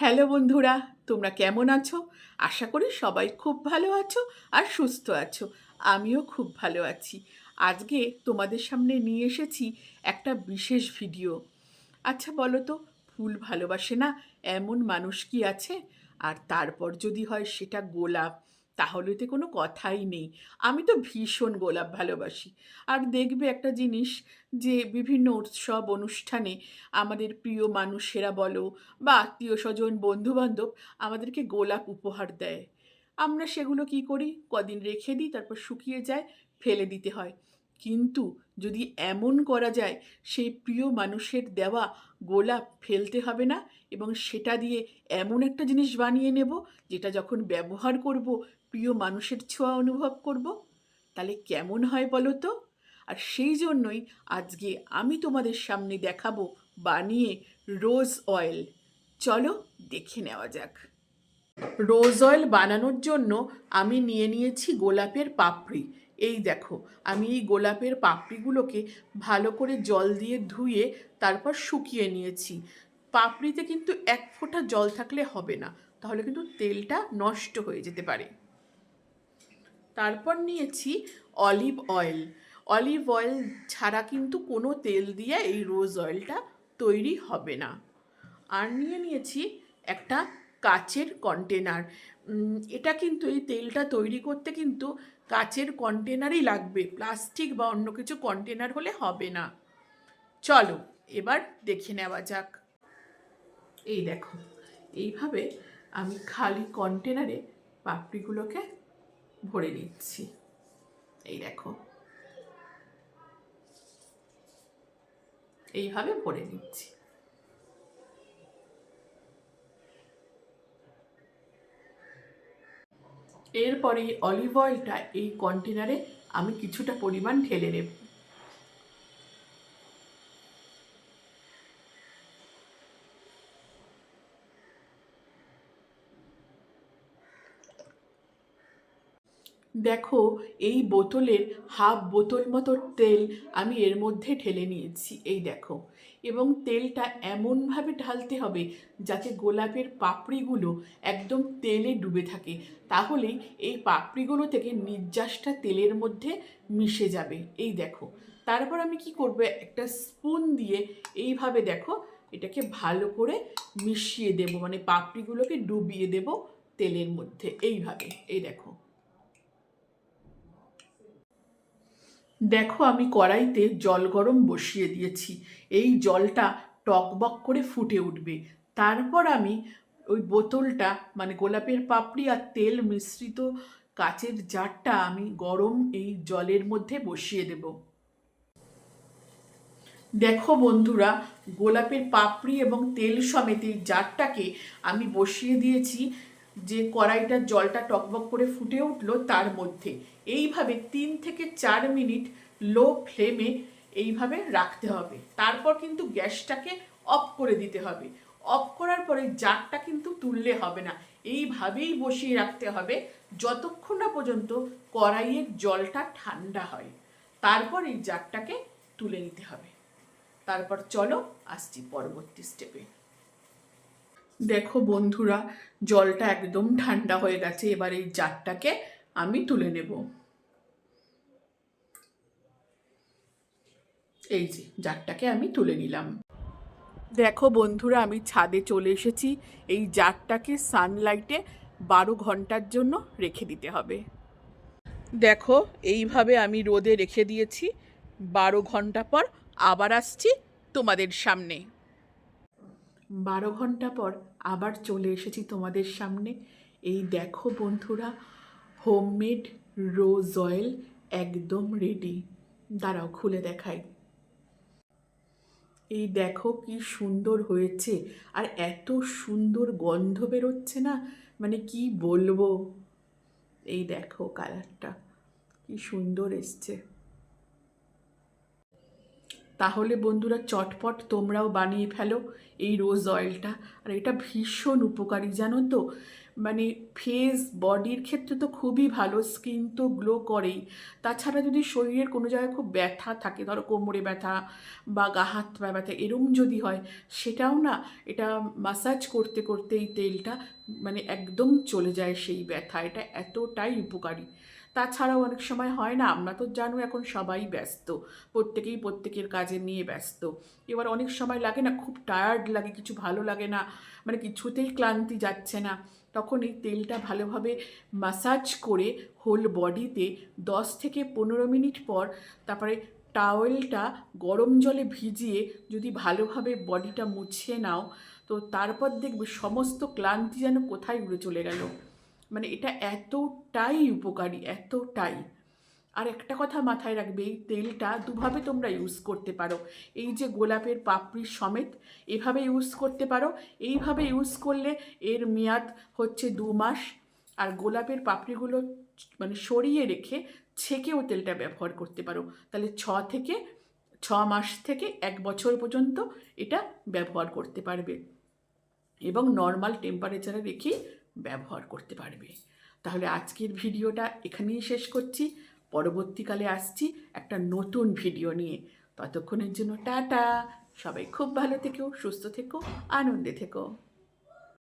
Hello বন্ধুরা, তোমরা কেমন আছো? আশা করি সবাই খুব ভালো আছো আর সুস্থ আছো। আমিও খুব ভালো আছি। আজকে তোমাদের সামনে নিয়ে এসেছি একটা বিশেষ ভিডিও। আচ্ছা বলো তো, ফুল ভালোবাসে না এমন মানুষ কি আছে? আর তারপর যদি হয় সেটা গোলাপ তাহলে তো কোনো কথাই নেই। আমি তো ভীষণ গোলাপ ভালোবাসি। আর দেখবে একটা জিনিস যে বিভিন্ন উৎসব, অনুষ্ঠানে আমাদের প্রিয় মানুষেরা বলো বা আত্মীয় স্বজন বন্ধুবান্ধব আমাদেরকে গোলাপ উপহার দেয়। আমরা সেগুলো কি করি? কদিন রেখে দিই, তারপর শুকিয়ে যায়, ফেলে দিতে হয়। কিন্তু যদি এমন করা যায়, সেই প্রিয় মানুষের দেওয়া গোলাপ ফেলতে হবে না এবং সেটা দিয়ে এমন একটা জিনিস বানিয়ে নেব, যেটা যখন ব্যবহার করব প্রিয় মানুষের ছোঁয়া অনুভব করব? তাহলে কেমন হয় বলো তো? আর সেই জন্যই আজকে আমি তোমাদের সামনে দেখাবো বানিয়ে রোজ অয়েল। চলো দেখে নেওয়া যাক। রোজ অয়েল বানানোর জন্য আমি নিয়ে নিয়েছি গোলাপের পাপড়ি। এই দেখো, আমি এই গোলাপের পাপড়িগুলোকে ভালো করে জল দিয়ে ধুয়ে তারপর শুকিয়ে নিয়েছি। পাপড়িতে কিন্তু এক ফোঁটা জল থাকলে হবে না, তাহলে কিন্তু তেলটা নষ্ট হয়ে যেতে পারে। তারপর নিয়েছি অলিভ অয়েল। অলিভ অয়েল ছাড়া কিন্তু কোনো তেল দিয়ে এই রোজ অয়েলটা তৈরি হবে না। আর নিয়ে নিয়েছি একটা কাচের কন্টেনার। এটা কিন্তু এই তেলটা তৈরি করতে কিন্তু কাচের কন্টেনারই লাগবে। প্লাস্টিক বা অন্য কিছু কন্টেনার হলে হবে না। চলো, এবার দেখে নেওয়া যাক। এই দেখো, এইভাবে আমি খালি কন্টেনারে পাপড়িগুলোকে ভরে নিচ্ছি। এই দেখো। এইভাবে ভরে নিচ্ছি। এরপরে অলিভ অয়েলটা এই কন্টেনারে আমি কিছুটা পরিমাণ ঢেলে নেব। দেখো, এই বোতলের হাফ বোতল মতো তেল আমি এর মধ্যে ঢেলে নিয়েছি, এই দেখো। এবং তেলটা এমনভাবে ঢালতে হবে যাতে গোলাপের পাপড়িগুলো একদম তেলে ডুবে থাকে। তাহলেই এই পাপড়িগুলো থেকে নির্যাসটা তেলের মধ্যে মিশে যাবে, এই দেখো। তারপর আমি কি করব, একটা স্পুন দিয়ে এইভাবে দেখো, এটাকে ভালো করে মিশিয়ে দেব মানে পাপড়িগুলোকে ডুবিয়ে দেব তেলের মধ্যে, এইভাবে, এই দেখো। দেখো আমি কড়াইতে জল গরম বসিয়ে দিয়েছি। এই জলটা টকবক করে ফুটে উঠবে। তারপর আমি ওই বোতলটা মানে গোলাপের পাপড়ি আর তেল মিশ্রিত কাচের জারটা আমি গরম এই জলের মধ্যে বসিয়ে দেব। দেখো বন্ধুরা, গোলাপের পাপড়ি এবং তেল সমেত এই জারটাকে আমি বসিয়ে দিয়েছি। যে কড়াইটার জলটা টকবক করে ফুটে উঠল তার মধ্যে। এইভাবে তিন থেকে চার মিনিট লো ফ্লেমে এইভাবে রাখতে হবে। তারপর কিন্তু গ্যাসটাকে অফ করে দিতে হবে। অফ করার পরে জারটা কিন্তু তুললে হবে না। এইভাবেই বসিয়ে রাখতে হবে যতক্ষণ না পর্যন্ত কড়াইয়ের জলটা ঠান্ডা হয়। তারপর এই জারটাকে তুলে নিতে হবে। তারপর চলো আসছি পরবর্তী স্টেপে দেখো বন্ধুরা, জলটা একদম ঠান্ডা হয়ে গেছে, এবার এই জারটাকে আমি তুলে নেব। এই যে, জারটাকে আমি তুলে নিলাম। দেখো বন্ধুরা, আমি ছাদে চলে এসেছি, এই জারটাকে সানলাইটে বারো ঘণ্টার জন্য রেখে দিতে হবে। দেখো, এইভাবে আমি রোদে রেখে দিয়েছি, বারো ঘণ্টা পর আবার আসছি তোমাদের সামনে। বারো ঘণ্টা পর আবার চলে এসেছি তোমাদের সামনে। এই দেখো বন্ধুরা, হোমমেড রোজ অয়েল একদম রেডি দাঁড়াও, খুলে দেখাই। এই দেখো কি সুন্দর হয়েছে, আর এত সুন্দর গন্ধ বেরোচ্ছে না মানে কি বলব? এই দেখো কালারটা কি সুন্দর এসছে। তাহলে বন্ধুরা চটপট তোমরাও বানিয়ে ফেলো এই রোজ অয়েলটা। আর এটা ভীষণ উপকারী, জানো তো? মানে ফেস বডির ক্ষেত্রে তো খুবই ভালো স্কিন তো গ্লো করেই। তাছাড়া যদি শরীরের কোনো জায়গায় খুব ব্যথা থাকে, ধরো কোমরে ব্যথা বা গা হাত পা ব্যথা, এরম যদি হয়, সেটাও না, এটা মাসাজ করতে করতে এই তেলটা মানে একদম চলে যায় সেই ব্যথা, এটা এতটাই উপকারী। তাছাড়াও অনেক সময় হয় না, আমরা তো জানো এখন সবাই ব্যস্ত, প্রত্যেকেই প্রত্যেকের কাজে নিয়ে ব্যস্ত। এবার অনেক সময় লাগে না, খুব টায়ার্ড লাগে, কিছু ভালো লাগে না মানে কিছুতেই ক্লান্তি যাচ্ছে না। তখন এই তেলটা ভালোভাবে মাসাজ করে হোল বডিতে দশ থেকে পনেরো মিনিট পর তারপরে টাওয়েলটা গরম জলে ভিজিয়ে যদি ভালোভাবে বডিটা মুছিয়ে নাও, তো তারপর দেখবে সমস্ত ক্লান্তি যেন কোথায় উড়ে চলে গেল। মানে এটা এতটাই উপকারী, এতটাই। আর একটা কথা মাথায় রাখবে, এই তেলটা দুভাবে তোমরা ইউজ করতে পারো। এই যে গোলাপের পাপড়ি সমেত এভাবে ইউজ করতে পারো। এইভাবে ইউজ করলে এর মেয়াদ হচ্ছে দু মাস। আর গোলাপের পাপড়িগুলো মানে সরিয়ে রেখে ছেঁকেও তেলটা ব্যবহার করতে পারো। তাহলে ছ থেকে, ছ মাস থেকে এক বছর পর্যন্ত এটা ব্যবহার করতে পারবে। এবং নর্মাল টেম্পারেচারে রেখেই ব্যবহার করতে পারবে। তাহলে আজকের ভিডিওটা এখানেই শেষ করছি। পরবর্তীকালে আসছি একটা নতুন ভিডিও নিয়ে। ততক্ষণের জন্য টাটা। সবাই খুব ভালো থেকো, সুস্থ থেকো, আনন্দে থেকো।